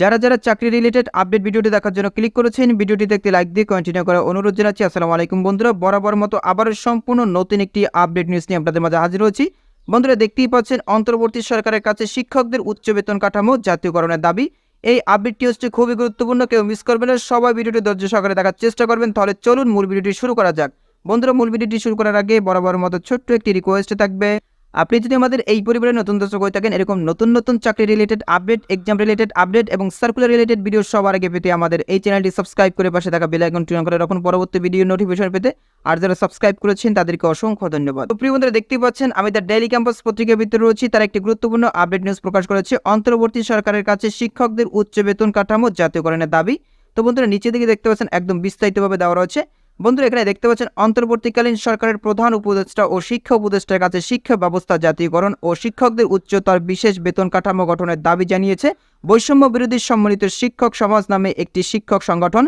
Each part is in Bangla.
যারা যারা চাকরি রিলেটেড আপডেট ভিডিওটি দেখার জন্য ক্লিক করেছেন ভিডিওটি দেখতে লাইক দিয়ে কন্টিনিউ করার অনুরোধ জানাচ্ছি। আসসালামু আলাইকুম বন্ধুরা, বরাবর মতো আবারও সম্পূর্ণ নতুন একটি আপডেট নিউজ নিয়ে আপনাদের মাঝে হাজির হয়েছি। বন্ধুরা, দেখতেই পাচ্ছেন, অন্তর্বর্তী সরকারের কাছে শিক্ষকদের উচ্চ বেতন কাঠামো জাতীয়করণের দাবি। এই আপডেটটি হচ্ছে খুবই গুরুত্বপূর্ণ, কেউ মিস করবেন না, সবাই ভিডিওটি ধৈর্য সহকারে দেখার চেষ্টা করবেন। তাহলে চলুন মূল ভিডিওটি শুরু করা যাক। বন্ধুরা, মূল ভিডিওটি শুরু করার আগে বরাবর মতো ছোট্ট একটি রিকোয়েস্ট থাকবে। আপনি যদি আমাদের এই পরিবারের নতুন দর্শক হয়ে থাকেন, এরকম নতুন নতুন চাকরি related update exam related update এবং সার্কুলার রিলেটেড ভিডিও সবার আগে পেতে আমাদের এই চ্যানেলটি সাবস্ক্রাইব করে পাশে থাকা বেল আইকনটি অন করে রাখুন। পরবর্তী ভিডিও নোটিফিকেশন পেতে আর যারা সাবস্ক্রাইব করেছেন, তাদেরকে অসংখ্য ধন্যবাদ। তো প্রিয় বন্ধুরা, দেখতেই পাচ্ছেন আমি দ্য ডেইলি ক্যাম্পাস পত্রিকার ভিতরে রয়েছি। তার একটি গুরুত্বপূর্ণ আপডেট নিউজ প্রকাশ করেছে। অন্তর্বর্তী সরকারের কাছে শিক্ষকদের উচ্চ বেতন কাঠামো জাতীয়করণের দাবি। তো বন্ধুরা নিচে দিকে দেখতে পাচ্ছেন, একদম বিস্তারিতভাবে দেওয়া রয়েছে। বন্ধুরা, এখানে দেখতে পাচ্ছেন, অন্তর্বর্তীকালীন সরকারের প্রধান উপদেষ্টা ও শিক্ষা উপদেষ্টার কাছে শিক্ষা ব্যবস্থা জাতীয়করণ ও শিক্ষকদের উচ্চতর বিশেষ বেতন কাঠামো গঠনের দাবি জানিয়েছে। বৈষম্য বিরোধী সম্মিলিত শিক্ষক সমাজ নামে একটি শিক্ষক সংগঠন।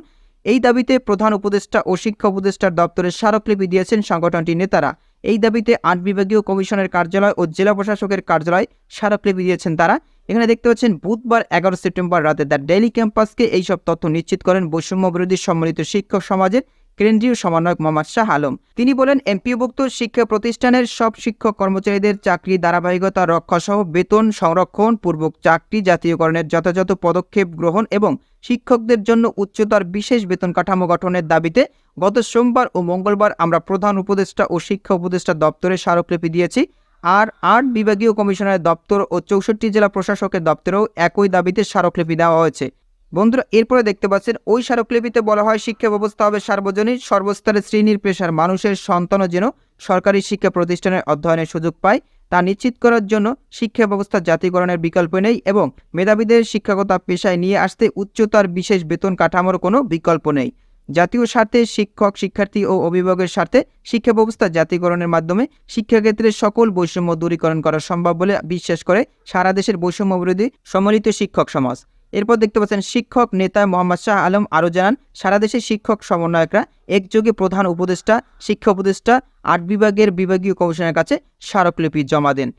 এই দাবিতে প্রধান উপদেষ্টা ও শিক্ষা উপদেষ্টার দপ্তরে স্মারকলিপি দিয়েছেন সংগঠনটির নেতারা। এই দাবিতে আট বিভাগীয় কমিশনের কার্যালয় ও জেলা প্রশাসকের কার্যালয় স্মারকলিপি দিয়েছেন তারা। এখানে দেখতে পাচ্ছেন, বুধবার এগারো সেপ্টেম্বর রাতে দ্য ডেইলি ক্যাম্পাসকে এইসব তথ্য নিশ্চিত করেন বৈষম্য বিরোধী সম্মিলিত শিক্ষক সমাজের কেন্দ্রীয় সমন্বয়ক মোহাম্মদ শাহ আলম। তিনি বলেন, এমপিওভুক্ত শিক্ষা প্রতিষ্ঠানের সব শিক্ষক কর্মচারীদের চাকরি ধারাবাহিকতা রক্ষা সহ বেতন সংরক্ষণ, পূর্বক চাকরি জাতীয়করণের যথাযথ পদক্ষেপ গ্রহণ এবং শিক্ষকদের জন্য উচ্চতর বিশেষ বেতন কাঠামো গঠনের দাবিতে গত সোমবার ও মঙ্গলবার আমরা প্রধান উপদেষ্টা ও শিক্ষা উপদেষ্টা দপ্তরে স্মারকলিপি দিয়েছি। আর আট বিভাগীয় কমিশনারের দপ্তর ও চৌষট্টি জেলা প্রশাসকের দপ্তরেও একই দাবিতে স্মারকলিপি দেওয়া হয়েছে। বন্ধুরা, এরপরে দেখতে পাচ্ছেন, ওই স্মারকলিপিতে বলা হয়, শিক্ষা ব্যবস্থা হবে সার্বজনীন সর্বস্তরের শ্রেণির পেশার মানুষের সন্তানও যেন সরকারি শিক্ষা প্রতিষ্ঠানের অধ্যয়নের সুযোগ পায়, তা নিশ্চিত করার জন্য শিক্ষা ব্যবস্থা জাতীয়করণের বিকল্প নেই এবং মেধাবীদের শিক্ষাগত পেশায় নিয়ে আসতে উচ্চতার বিশেষ বেতন কাঠামোর কোনো বিকল্প নেই। জাতীয় স্বার্থে শিক্ষক, শিক্ষার্থী ও অভিভাবকের স্বার্থে শিক্ষা ব্যবস্থা জাতীয়করণের মাধ্যমে শিক্ষাক্ষেত্রে সকল বৈষম্য দূরীকরণ করা সম্ভব বলে বিশ্বাস করে সারা দেশের বৈষম্য বিরোধী সম্মিলিত শিক্ষক সমাজ। এরপর দেখতে পাচ্ছেন শিক্ষক নেতা মোহাম্মদ শাহ আলম আরও জানান, সারা দেশের শিক্ষক সমন্বয়করা একযোগে প্রধান উপদেষ্টা, শিক্ষা উপদেষ্টা, আট বিভাগের বিভাগীয় কমিশনের কাছে স্মারকলিপি জমা দেন।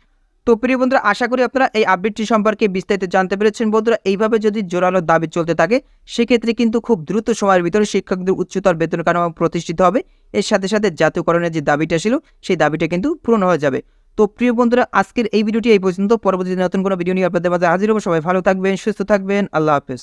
তো প্রিয় বন্ধুরা, আশা করি আপনারা এই আপডেটটি সম্পর্কে বিস্তারিত জানতে পেরেছেন। বন্ধুরা, এইভাবে যদি জোরালো দাবি চলতে থাকে, সেক্ষেত্রে কিন্তু খুব দ্রুত সময়ের ভিতরে শিক্ষকদের উচ্চতর বেতন কাঠামো প্রতিষ্ঠিত হবে। এর সাথে সাথে জাতীয়করণের যে দাবিটা ছিল, সেই দাবিটা কিন্তু পূরণ হয়ে যাবে। তো প্রিয় বন্ধুরা, আজকের এই ভিডিওটি এই পর্যন্ত। পরবর্তীতে নতুন কোনো ভিডিও নিয়ে আপনাদের মাঝে হাজির হব। সবাই ভালো থাকবেন, সুস্থ থাকবেন। আল্লাহ হাফেজ।